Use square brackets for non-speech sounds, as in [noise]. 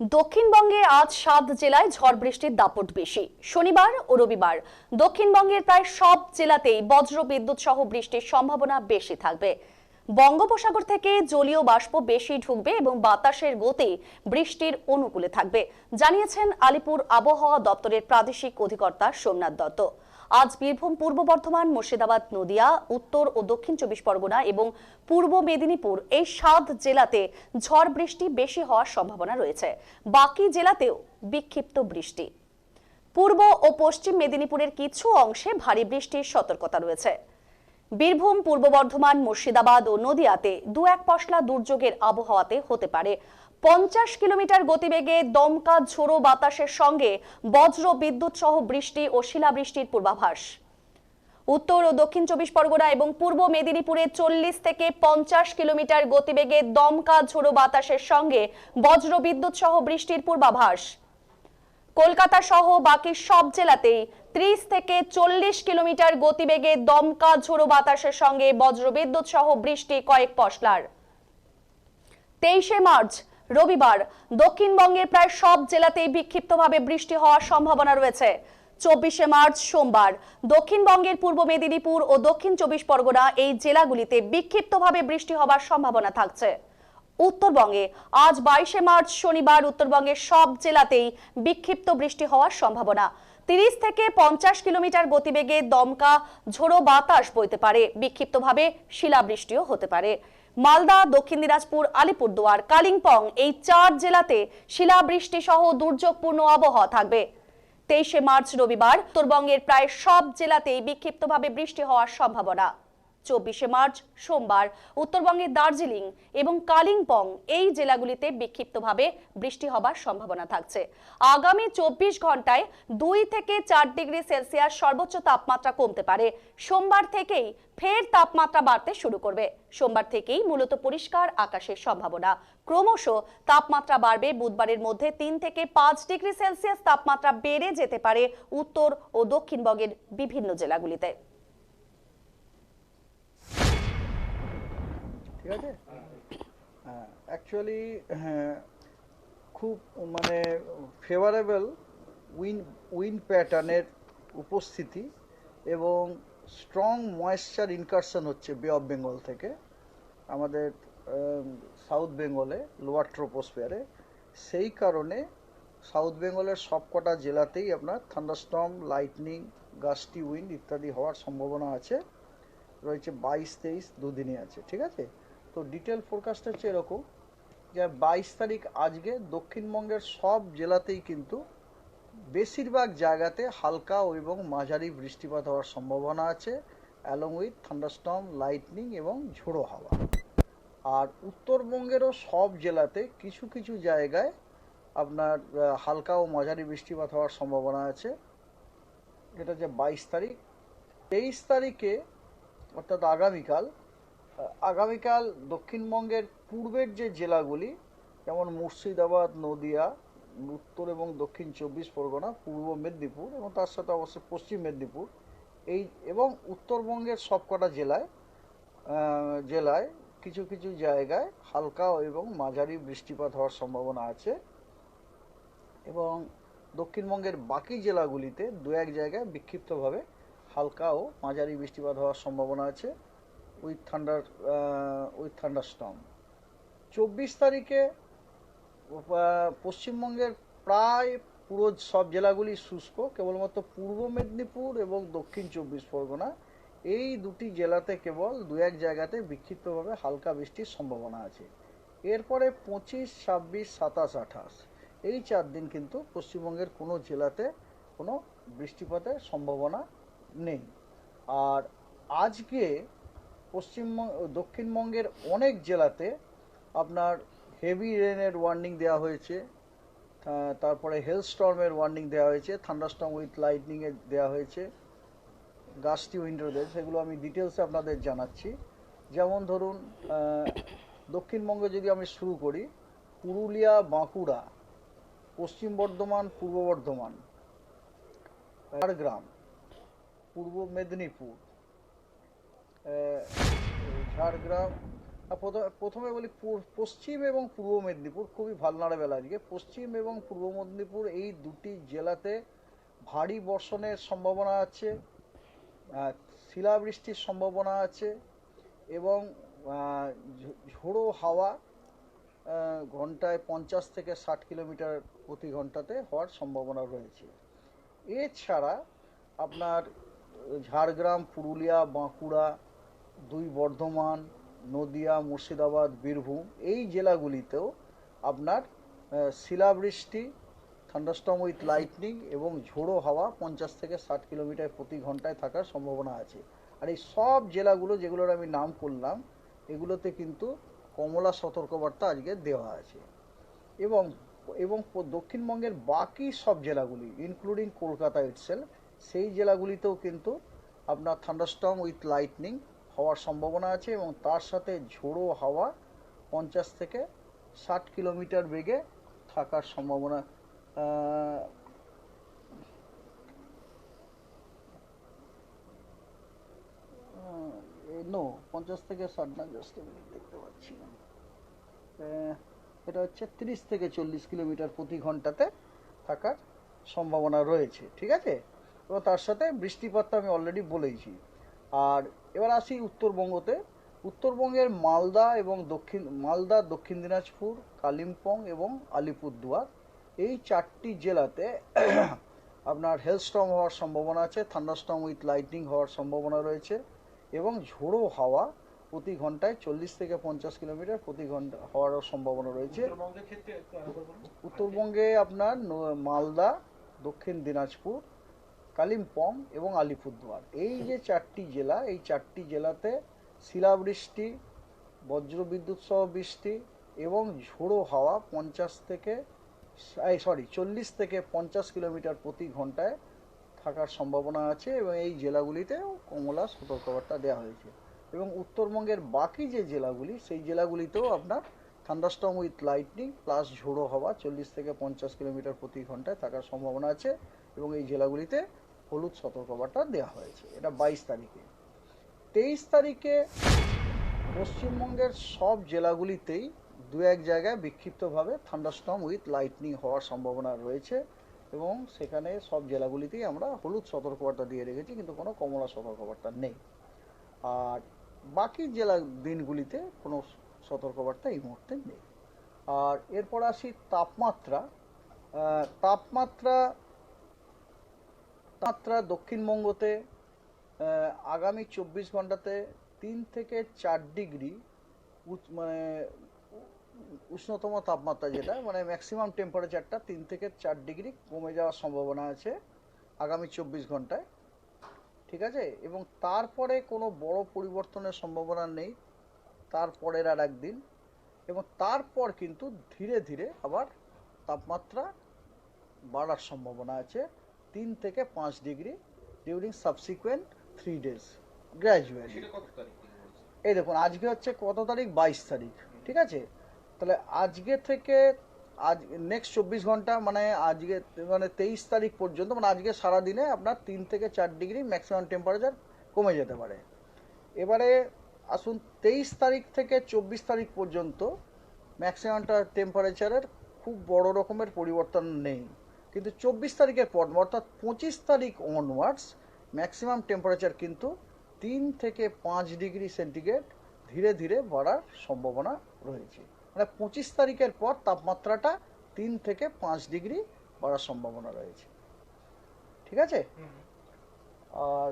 দক্ষিণবঙ্গে আজ সাত জেলায় ঝড় বৃষ্টির দাপট বেশি। শনিবার ও রবিবার দক্ষিণবঙ্গের প্রায় সব জেলাতেই বজ্র বিদ্যুৎ সহ বৃষ্টির সম্ভাবনা বেশি থাকবে। বঙ্গোপসাগর থেকে জলীয় বাষ্প বেশি ঢুকবে এবং বাতাসের গতি বৃষ্টির অনুকূলে থাকবে, জানিয়েছেন আলিপুর আবহাওয়া দপ্তরের প্রাদেশিক অধিকর্তা সোমনাথ দত্ত। আজ বীরভূম, পূর্ব বর্ধমান, মুর্শিদাবাদ, নদিয়া, উত্তর ও দক্ষিণ চব্বিশ পরগনা এবং পূর্ব মেদিনীপুর এই সাত জেলাতে ঝড় বৃষ্টি বেশি হওয়ার সম্ভাবনা রয়েছে। বাকি জেলাতেও বিক্ষিপ্ত বৃষ্টি। পূর্ব ও পশ্চিম মেদিনীপুরের কিছু অংশে ভারী বৃষ্টির সতর্কতা রয়েছে। বীরভূম, পূর্ব বর্ধমান, মুর্শিদাবাদ ও নদিয়াতে দু এক পশলা দুর্যোগের আবহাওয়াতে হতে পারে পঞ্চাশ কিলোমিটার গতিবেগে দমকা ঝোড়ো বাতাসের সঙ্গে বজ্র বিদ্যুৎ সহ বৃষ্টি ও শিলাবৃষ্টির পূর্বাভাস। উত্তর ও দক্ষিণ চব্বিশ পরগনা এবং পূর্ব মেদিনীপুরে চল্লিশ থেকে পঞ্চাশ কিলোমিটার গতিবেগে দমকা ঝোড়ো বাতাসের সঙ্গে বজ্র বিদ্যুৎ সহ বৃষ্টির পূর্বাভাস। কলকাতা সহ বাকি সব জেলাতেই ত্রিশ থেকে চল্লিশ কিলোমিটার গতিবেগে দমকা ঝোড়ো বাতাসের সঙ্গে বজ্রবিদ্যুৎ সহ বৃষ্টি কয়েক পশলার। তেইশে মার্চ রবিবার দক্ষিণবঙ্গের প্রায় সব জেলাতেই বিক্ষিপ্তভাবে বৃষ্টি হওয়ার সম্ভাবনা রয়েছে। চব্বিশে মার্চ সোমবার দক্ষিণবঙ্গের পূর্ব মেদিনীপুর ও দক্ষিণ চব্বিশ পরগনা এই জেলাগুলিতে বিক্ষিপ্তভাবে বৃষ্টি হওয়ার সম্ভাবনা থাকছে। উত্তরবঙ্গে আজ বাইশে মার্চ শনিবার উত্তরবঙ্গের সব জেলাতেই বিক্ষিপ্ত বৃষ্টি হওয়ার সম্ভাবনা। তিরিশ থেকে পঞ্চাশ কিলোমিটার গতিবেগে দমকা, ঝোড়ো বাতাস বইতে পারে। বিক্ষিপ্তভাবে শিলাবৃষ্টিও হতে পারে। মালদা, দক্ষিণ দিনাজপুর, আলিপুরদুয়ার, কালিম্পং এই চার জেলাতে শিলাবৃষ্টি সহ দুর্যোগপূর্ণ আবহাওয়া থাকবে। তেইশে মার্চ রবিবার, উত্তরবঙ্গের প্রায় সব জেলাতেই বিক্ষিপ্তভাবে বৃষ্টি হওয়ার সম্ভাবনা। চব্বিশে মার্চ, সোমবার উত্তরবঙ্গের দার্জিলিং এবং কালিম্পং এই জেলাগুলিতে বিক্ষিপ্তভাবে বৃষ্টি হবার সম্ভাবনা থাকছে। আগামী চব্বিশ ঘন্টায় দুই থেকে চার ডিগ্রি সেলসিয়াস সর্বোচ্চ তাপমাত্রা কমতে পারে। সোমবার থেকেই ফের তাপমাত্রা বাড়তে শুরু করবে। সোমবার থেকেই মূলত পরিষ্কার আকাশের সম্ভাবনা। ক্রমশ তাপমাত্রা বাড়বে বুধবারের মধ্যে তিন থেকে পাঁচ ডিগ্রি সেলসিয়াস তাপমাত্রা বেড়ে যেতে পারে উত্তর ও দক্ষিণবঙ্গের বিভিন্ন জেলাগুলিতে। ঠিক আছে? অ্যাকচুয়ালি হ্যাঁ খুব মানে ফেভারেবল উইন উইন প্যাটার্নের উপস্থিতি এবং স্ট্রং ময়েশ্চার ইনকারশন হচ্ছে বে অফ বেঙ্গল থেকে, আমাদের সাউথ বেঙ্গলে লোয়ার ট্রোপোস্ফিয়ারে সেই কারণে সাউথ বেঙ্গলের সবকটা জেলাতেই আপনার থান্ডারস্টর্ম লাইটনিং গাস্টি উইন্ড ইত্যাদি হওয়ার সম্ভাবনা আছে। রয়েছে বাইশ, তেইশ দুদিনই আছে, ঠিক আছে? তো ডিটেল ফোরকাস্ট হচ্ছে এরকম যে বাইশ তারিখ আজকে দক্ষিণবঙ্গের সব জেলাতেই কিন্তু বেশিরভাগ জায়গাতে হালকা এবং মাঝারি বৃষ্টিপাত হওয়ার সম্ভাবনা আছে অ্যালং উইথ থান্ডারস্টর্ম লাইটনিং এবং ঝোড়ো হাওয়া। আর উত্তরবঙ্গেরও সব জেলাতে কিছু কিছু জায়গায় আপনার হালকা ও মাঝারি বৃষ্টিপাত হওয়ার সম্ভাবনা আছে। এটা হচ্ছে বাইশ তারিখ, তেইশ তারিখে অর্থাৎ আগামীকাল আগামীকাল দক্ষিণবঙ্গের পূর্বের যে জেলাগুলি, যেমন মুর্শিদাবাদ, নদিয়া, উত্তর এবং দক্ষিণ চব্বিশ পরগনা, পূর্ব মেদিনীপুর এবং তার সাথে অবশ্যই পশ্চিম মেদিনীপুর, এই এবং উত্তরবঙ্গের সবকটা জেলায় জেলায় কিছু কিছু জায়গায় হালকা এবং মাঝারি বৃষ্টিপাত হওয়ার সম্ভাবনা আছে এবং দক্ষিণবঙ্গের বাকি জেলাগুলিতে দু এক জায়গায় বিক্ষিপ্তভাবে হালকা ও মাঝারি বৃষ্টিপাত হওয়ার সম্ভাবনা আছে। With thunder with thunder storm. চব্বিশ তারিখে পশ্চিমবঙ্গের প্রায় পুরো সব জেলাগুলি শুষ্ক, কেবলমাত্র পূর্ব মেদিনীপুর এবং দক্ষিণ চব্বিশ পরগনা। এই দুটি জেলাতে কেবল দু এক জায়গাতে বিক্ষিপ্তভাবে হালকা বৃষ্টির সম্ভাবনা আছে। এরপরে পঁচিশ, ছাব্বিশ, সাতাশ, আঠাশ। এই চার দিন কিন্তু পশ্চিমবঙ্গের কোনো জেলাতে কোনো বৃষ্টিপাতের সম্ভাবনা নেই। আর আজকে পশ্চিমবঙ্গ, দক্ষিণবঙ্গের অনেক জেলাতে আপনার হেভি রেনের ওয়ার্নিং দেওয়া হয়েছে। তারপরে হেল স্টর্মের ওয়ার্নিং দেওয়া হয়েছে থান্ডারস্টর্ম উইথ লাইটনিংয়ের দেওয়া হয়েছে গাছটি উইন্ডোদের সেগুলো আমি ডিটেলসে আপনাদের জানাচ্ছি। যেমন ধরুন দক্ষিণবঙ্গে যদি আমি শুরু করি, পুরুলিয়া, বাঁকুড়া, পশ্চিম বর্ধমান, পূর্ব বর্ধমান, ঝাড়গ্রাম, পূর্ব মেদিনীপুর ঝাড়গ্রাম প্রথমে বলি পশ্চিম এবং পূর্ব মেদিনীপুর, খুবই ভালনারেবেল আজকে। পশ্চিম এবং পূর্ব মেদিনীপুর এই দুটি জেলাতে ভারী বর্ষণের সম্ভাবনা আছে শিলাবৃষ্টির সম্ভাবনা আছে এবং ঝোড়ো হাওয়া ঘন্টায় পঞ্চাশ থেকে ষাট কিলোমিটার প্রতি ঘন্টাতে হওয়ার সম্ভাবনা রয়েছে। এছাড়া আপনার ঝাড়গ্রাম, পুরুলিয়া, বাঁকুড়া দুই বর্ধমান, নদিয়া, মুর্শিদাবাদ, বীরভূম এই জেলাগুলিতেও আপনার শিলাবৃষ্টি থান্ডারস্টর্ম উইথ লাইটনিং এবং ঝোড়ো হাওয়া পঞ্চাশ থেকে ষাট কিলোমিটার প্রতি ঘন্টায় থাকার সম্ভাবনা আছে। আর এই সব জেলাগুলো যেগুলোর আমি নাম করলাম, এগুলোতে কিন্তু কমলা সতর্কবার্তা আজকে দেওয়া আছে। এবং এবং দক্ষিণবঙ্গের বাকি সব জেলাগুলি ইনক্লুডিং কলকাতা ইটসেল সেই জেলাগুলিতেও কিন্তু আপনার থান্ডারস্টর্ম উইথ লাইটনিং হওয়ার সম্ভাবনা আছে এবং তার সাথে ঝোড়ো হাওয়া পঞ্চাশ থেকে ষাট কিলোমিটার বেগে থাকার সম্ভাবনা নো পঞ্চাশ থেকে ষাট না দেখতে পাচ্ছি। না এটা হচ্ছে তিরিশ থেকে চল্লিশ কিলোমিটার প্রতি ঘন্টাতে থাকার সম্ভাবনা রয়েছে, ঠিক আছে? এবং তার সাথে বৃষ্টিপাত তো আমি অলরেডি বলেইছি। আর এবার আসি উত্তরবঙ্গতে। উত্তরবঙ্গের মালদা এবং দক্ষিণ মালদা দক্ষিণ দিনাজপুর কালিম্পং এবং আলিপুরদুয়ার। এই চারটি জেলাতে [clears throat] আপনার হেলস্টর্ম হওয়ার সম্ভাবনা আছে থান্ডারস্টর্ম উইথ লাইটনিং হওয়ার সম্ভাবনা রয়েছে এবং ঝোড়ো হাওয়া প্রতি ঘন্টায় চল্লিশ থেকে পঞ্চাশ কিলোমিটার প্রতি ঘণ্টা হওয়ারও সম্ভাবনা রয়েছে। উত্তরবঙ্গে আপনার মালদা দক্ষিণ দিনাজপুর কালিম্পং এবং আলিপুরদুয়ার। এই যে চারটি জেলা, এই চারটি জেলাতে শিলাবৃষ্টি, বজ্রবিদ্যুৎ সহ বৃষ্টি এবং ঝোড়ো হাওয়া পঞ্চাশ থেকে, এই সরি, চল্লিশ থেকে পঞ্চাশ কিলোমিটার প্রতি ঘন্টায় থাকার সম্ভাবনা আছে এবং এই জেলাগুলিতেও কমলা সতর্কবার্তা দেওয়া হয়েছে। এবং উত্তরবঙ্গের বাকি যে জেলাগুলি, সেই জেলাগুলিতেও আপনার থান্ডারস্টর্ম উইথ লাইটনিং প্লাস ঝোড়ো হাওয়া চল্লিশ থেকে পঞ্চাশ কিলোমিটার প্রতি ঘন্টায় থাকার সম্ভাবনা আছে এবং এই জেলাগুলিতে হলুদ সতর্কবার্তা দেওয়া হয়েছে। এটা বাইশ তারিখে। তেইশ তারিখে পশ্চিমবঙ্গের সব জেলাগুলিতেই দু এক জায়গায় বিক্ষিপ্তভাবে থান্ডারস্টর্ম উইথ লাইটনিং হওয়ার সম্ভাবনা রয়েছে এবং সেখানে সব জেলাগুলিতেই আমরা হলুদ সতর্কবার্তা দিয়ে রেখেছি, কিন্তু কোনো কমলা সতর্কবার্তা নেই। আর বাকি জেলা দিনগুলিতে কোনো সতর্কবার্তা এই মুহূর্তে নেই। আর এরপর আসি তাপমাত্রা। তাপমাত্রা তাপমাত্রা দক্ষিণবঙ্গতে আগামী চব্বিশ ঘন্টাতে তিন থেকে চার ডিগ্রি মানে উষ্ণতম তাপমাত্রা যেটা মানে ম্যাক্সিমাম টেম্পারেচারটা তিন থেকে চার ডিগ্রি কমে যাওয়ার সম্ভাবনা আছে আগামী চব্বিশ ঘন্টায়। ঠিক আছে? এবং তারপরে কোনো বড় পরিবর্তনের সম্ভাবনা নেই, তারপরের আর একদিন। এবং তারপর কিন্তু ধীরে ধীরে আবার তাপমাত্রা বাড়ার সম্ভাবনা আছে। তিন থেকে পাঁচ degree during subsequent three days gradually? এই দেখুন আজকে হচ্ছে কত তারিখ? বাইশ তারিখ ঠিক আছে? তাহলে আজকে থেকে আজ নেক্সট চব্বিশ ঘণ্টা মানে আজকে মানে তেইশ তারিখ পর্যন্ত মানে আজকে সারাদিনে আপনার তিন থেকে চার ডিগ্রি ম্যাক্সিমাম টেম্পারেচার কমে যেতে পারে। এবারে আসুন তেইশ তারিখ থেকে চব্বিশ তারিখ পর্যন্ত ম্যাক্সিমামটা টেম্পারেচারের খুব বড় রকমের পরিবর্তন নেই। কিন্তু চব্বিশ তারিখের পর অর্থাৎ পঁচিশ তারিখ অনওয়ার্ডস ম্যাক্সিমাম টেম্পারেচার কিন্তু তিন থেকে পাঁচ ডিগ্রি সেন্টিগ্রেড ধীরে ধীরে বাড়ার সম্ভাবনা রয়েছে। মানে পঁচিশ তারিখের পর তাপমাত্রাটা তিন থেকে পাঁচ ডিগ্রি বাড়ার সম্ভাবনা রয়েছে। ঠিক আছে? আর